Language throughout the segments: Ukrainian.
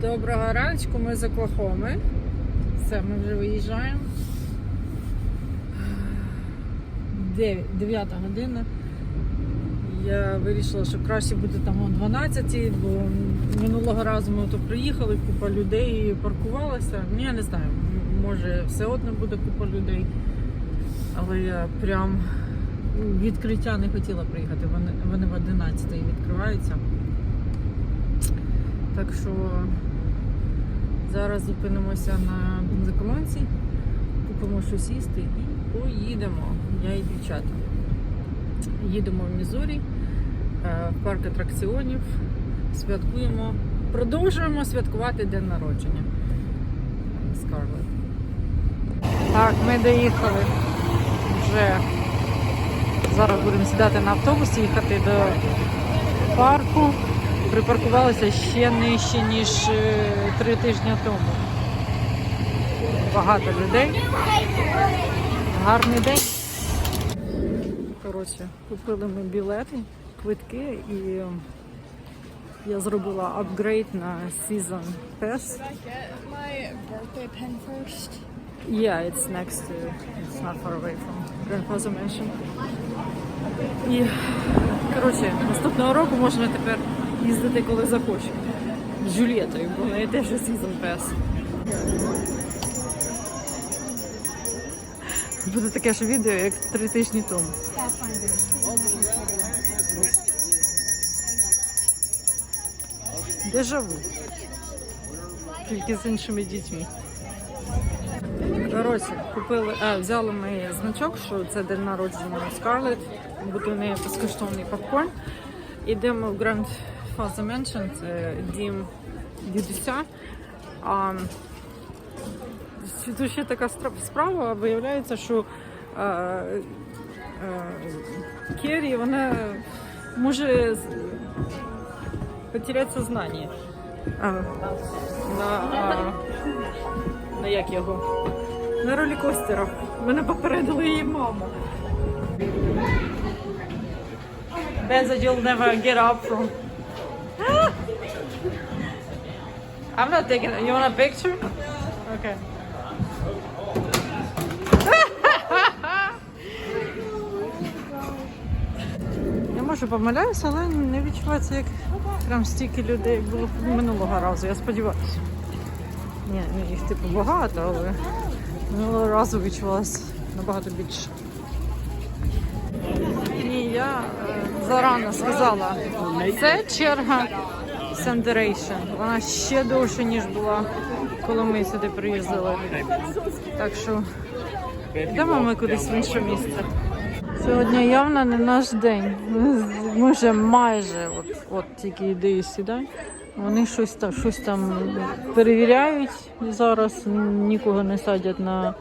Доброго раночку, ми з Оклахоми. Все, ми вже виїжджаємо. 9 година. Я вирішила, що краще буде там о 12, бо минулого разу ми то приїхали, купа людей паркувалася. Ну, я не знаю, може все одно буде купа людей. Але я прям відкриття не хотіла приїхати. Вони, вони в 11 відкриваються. Так що зараз зупинимося на бензоколонці, купимо щось їсти і поїдемо. Я і дівчата. Їдемо в Мізурі, е, в парк атракціонів, святкуємо, продовжуємо святкувати день народження Скарлет. Так, ми доїхали вже. Зараз будемо сідати на автобус їхати до парку. Припаркувалися ще нижче, ніж е, три тижні тому. Багато людей. Гарний день. Коротше, купили ми білети, квитки і я зробила апгрейд на Season Pass. Yeah, it's next to, it's not far away from Grandpa's Mansion. І, коротше, наступного року можна тепер їздити, коли захочу. З Джульєтою, бо в неї теж Season Pass. Буде таке ж відео, як три тижні тому. Дежаву. Тільки з іншими дітьми. Коротше, купили, а, взяли ми значок, що це день народження Scarlett, буде у неї безкоштовний попкорн. Ідемо в Grand Father Mansion, це дім дідуся. А, тут ще така справа, виявляється, що а, а, Керрі, вона може потеряти сознання. А, на, а, на як його? На ролікостерах. Мене попередила її мама. Benza, you'll never get up from. I'm not taking it. You want a picture? Okay. Я може помиляюся, але не відчувається, як прям стільки людей, було минулого разу. Я сподіваюся. Ні, їх типу багато, але минулого разу відчувалося набагато більше. Ні, я е, зарано сказала, це черга Сендерейшн. Вона ще довше, ніж була, коли ми сюди приїздили. Так що йдемо ми кудись в інше місце. Сьогодні явно не наш день. Ми вже майже, от, от тільки йди і сідай. Вони щось там, щось там перевіряють зараз, нікого не садять на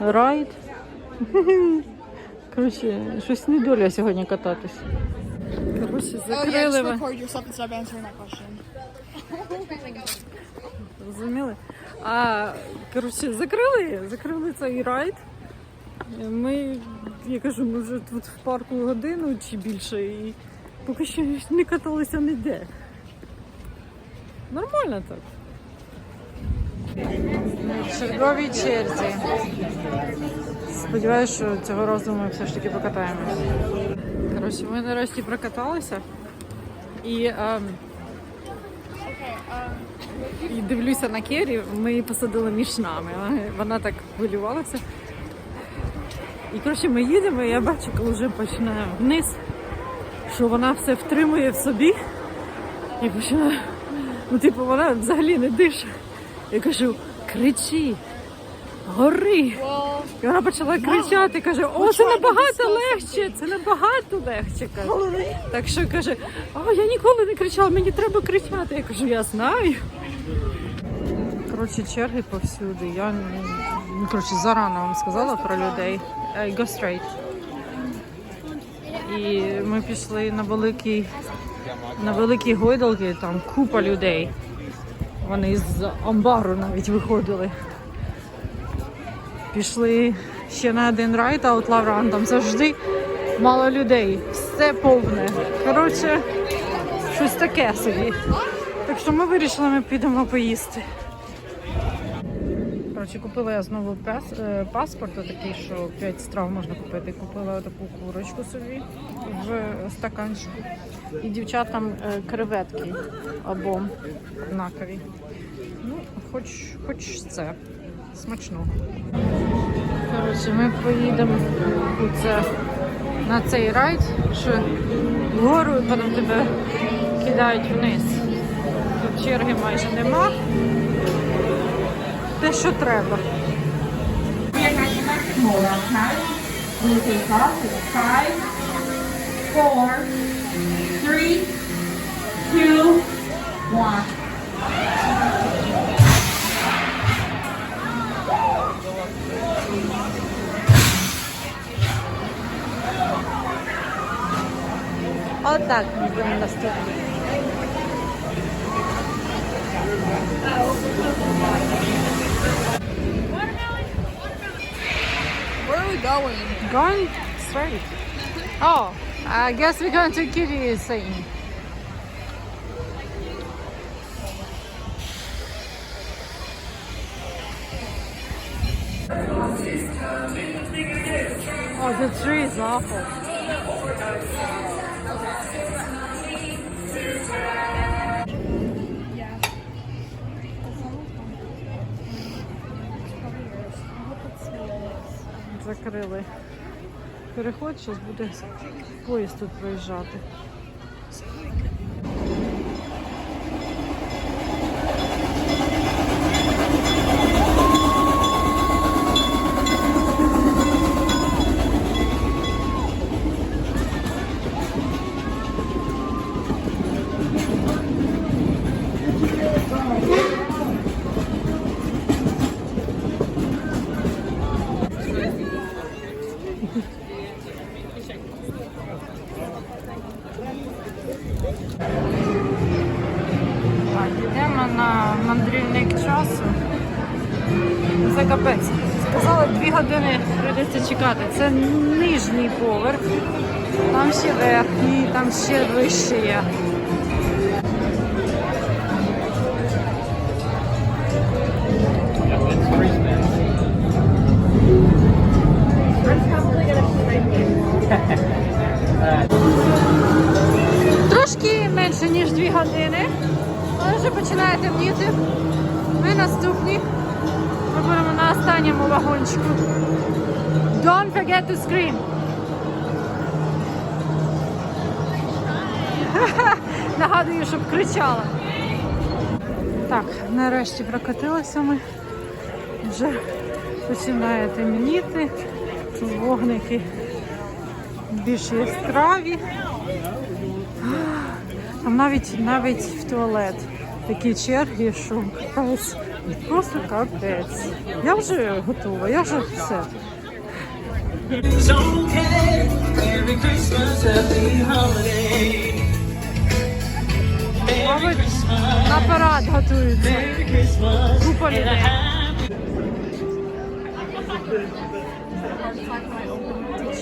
райд. Коротше, щось не доля сьогодні кататись. Коротше, закрили ви. Розуміли? А коротше, закрили, закрили цей райд. Ми, я кажу, ми вже тут в парку годину чи більше, і поки що не каталися ніде. Нормально так. В черговій черзі. Сподіваюся, що цього разу ми все ж таки покатаємось. Коротше, ми нарешті прокаталися. І ем, і дивлюся на Кері, ми її посадили між нами. Вона так хвилювалася. І коротше, ми їдемо, і я бачу, коли вже починає вниз, що вона все втримує в собі. І починає, ну, типу, вона взагалі не дише. Я кажу, кричи, гори. І вона почала кричати, каже, о, це набагато легше, це набагато легше. каже. Так що каже, о, я ніколи не кричала, мені треба кричати. Я кажу, я знаю. Коротше, черги повсюди. Я ну, коротше, зарано вам сказала про людей. Е, Go straight. І ми пішли на великий, на великі гойдалки, там купа людей. Вони з амбару навіть виходили. Пішли ще на один райд Outlaw Run, там завжди мало людей, все повне. Коротше, щось таке собі. Так що ми вирішили, ми підемо поїсти. Коротше, купила я знову пас, е, паспорт, такий, що 5 страв можна купити. Купила таку курочку собі в стаканчику. І дівчатам е, креветки або однакові. Ну, хоч, хоч це. Смачного. Коротше, ми поїдемо у це, на цей райд, що вгору і потім тебе кидають вниз. Тут черги майже нема. Те, що треба. Five, four, three, two, one. O tak, na stronie. Where are we going? Going straight. Oh, I guess we're going to kitty thing. Oh, the tree is awful. Закрили переход, зараз буде поїзд тут проїжджати. Так, йдемо на мандрівник часу. Це капець. Сказали, дві години прийдеться чекати. Це нижній поверх. Там ще верхній, там ще вище є. Вагончику. Don't forget to scream. Нагадую, щоб кричала. Так, нарешті прокатилися ми. Вже починає темніти. Вогники більш яскраві. Там навіть навіть в туалет такі черги, що капець. Просто капець. Я вже готова, я вже все. Мабуть, на парад готуються. Купа людей.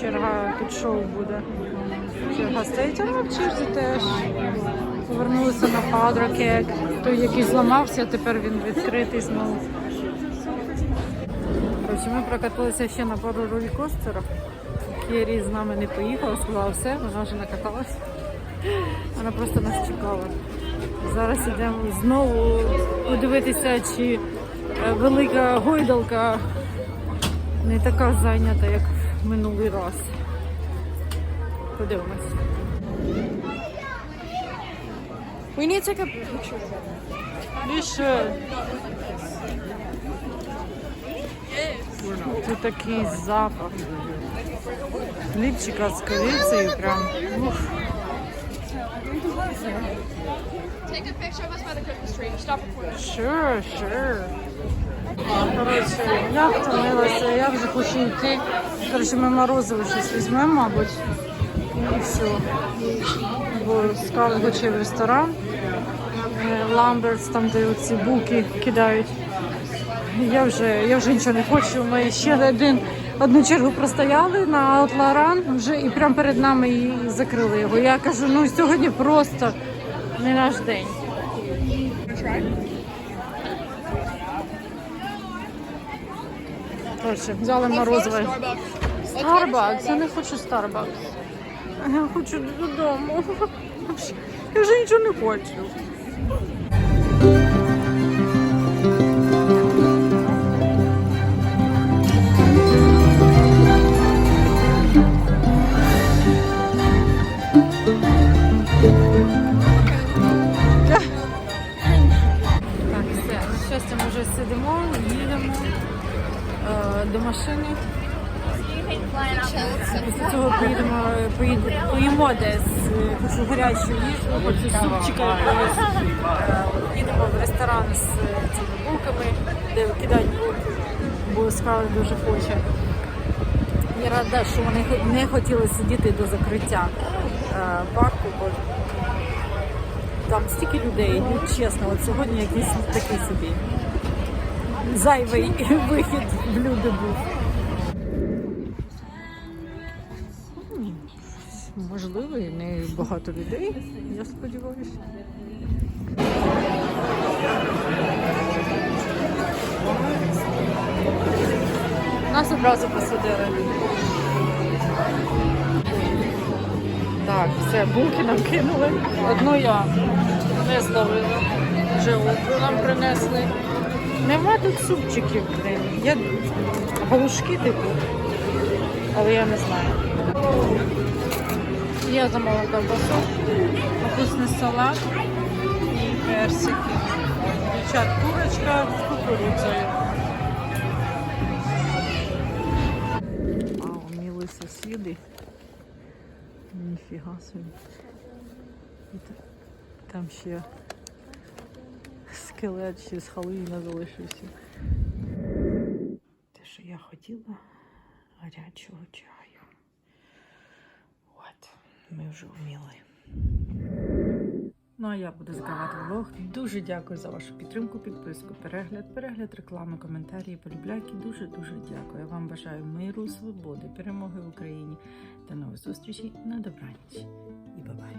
Черга тут шоу буде. Черга стоїть, а в черзі теж. Повернулися на Падрокек. Той, який зламався, тепер він відкритий знову. Коротше, ми прокатилися ще на пару ролікостерах. Кері з нами не поїхала, сказала все, вона вже накаталась. Вона просто нас чекала. Зараз йдемо знову подивитися, чи е, велика гойдалка не така зайнята, як минулий раз. Подивимось. We need to take a picture. Більше. Тут такий запах. Хлібчика з корицею прям. Ух. Take a picture of us by the Christmas tree. Stop recording. Sure, sure. Коротше, я втомилася, я вже хочу йти. Коротше, ми морозиво щось візьмемо, мабуть. І все. Бо скали хоче в ресторан. Ламбертс, там, де оці буки кидають. Я вже, я вже нічого не хочу. Ми ще один, одну чергу простояли на Аутларан вже і прямо перед нами і закрили його. Я кажу, ну сьогодні просто не наш день. Коротше, взяли морозиве. Starbucks, я не хочу Starbucks. Я хочу додому. Я вже нічого не хочу. До машини. Після цього поїдемо, поїд- поїмо десь, е, хочу гарячу їжу, супчика якогось. Е, Їдемо в ресторан з цими булками, де кидають булки, бо справді дуже хоче. Я рада, що вони не хотіли сидіти до закриття е, парку, бо там стільки людей, ну чесно, от сьогодні якийсь такий собі зайвий вихід в люди був. Можливо, і не багато людей, я сподіваюся. Нас одразу посадили. Так, все, булки нам кинули. Одну я не зловила. Вже одну нам принесли. Нема тут супчиків, блин. Є галушки типу, але я не знаю. Я замовила ковбасу, вкусний салат і персики. Дівчат, курочка з кукурудзою. А, міли сусіди. Ніфіга собі. Там ще скелет ще з Халлоуіна залишився. Те, що я хотіла гарячого чаю. Ми вже вміли. Ну а я буду закривати влог. Дуже дякую за вашу підтримку, підписку, перегляд, перегляд реклами, коментарі, полюбляйки. Дуже дуже дякую. Я вам бажаю миру, свободи, перемоги в Україні та нових зустрічей на добраніч. І бабай.